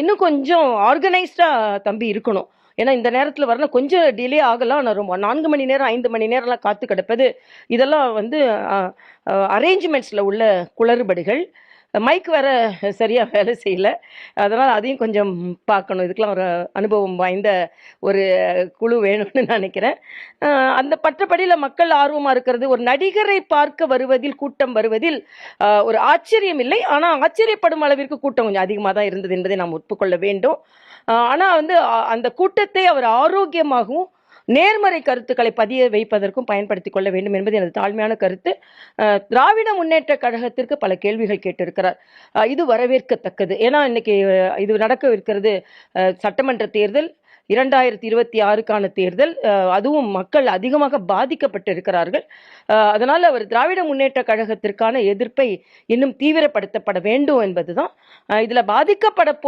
இன்னும் கொஞ்சம் ஆர்கனைஸ்டாக தம்பி இருக்கணும். ஏன்னா இந்த நேரத்தில் வரணும் கொஞ்சம் டிலே ஆகலாம். நான் ரொம்ப நான்கு மணி நேரம் ஐந்து மணி நேரம்லாம் காத்து கிடப்பது. இதெல்லாம் வந்து அரேஞ்ச்மெண்ட்ஸில் உள்ள குளறுபடிகள். மைக் வேறு சரியாக வேலை செய்யல. அதனால் அதையும் கொஞ்சம் பார்க்கணும். இதுக்கெல்லாம் ஒரு அனுபவம் வாய்ந்த ஒரு குழு வேணும்னு நினைக்கிறேன். அந்த பற்றப்படியில் மக்கள் ஆர்வமாக இருக்கிறது ஒரு நடிகரை பார்க்க வருவதில் கூட்டம் வருவதில் ஒரு ஆச்சரியம் இல்லை. ஆனால் ஆச்சரியப்படும் அளவிற்கு கூட்டம் கொஞ்சம் அதிகமாக தான் இருந்தது என்பதை நாம் ஒப்புக்கொள்ள வேண்டும். ஆனால் வந்து அந்த கூட்டத்தை அவர் ஆரோக்கியமாகவும் நேர்மறை கருத்துக்களை பதிய வைப்பதற்கும் பயன்படுத்திக் கொள்ள வேண்டும் என்பது எனது தாழ்மையான கருத்து. திராவிட முன்னேற்ற கழகத்திற்கு பல கேள்விகள் கேட்டிருக்கிறார். இது வரவேற்கத்தக்கது. ஏன்னா இன்னைக்கு இது நடக்கவிருக்கிறது சட்டமன்ற தேர்தல் இரண்டாயிரத்தி இருபத்தி ஆறுக்கான தேர்தல் அதுவும் மக்கள் அதிகமாக பாதிக்கப்பட்டு இருக்கிறார்கள் அதனால் அவர் திராவிட முன்னேற்ற கழகத்திற்கான எதிர்ப்பை இன்னும் தீவிரப்படுத்தப்பட வேண்டும் என்பதுதான். இதில் இதுல பாதிக்கப்பட போ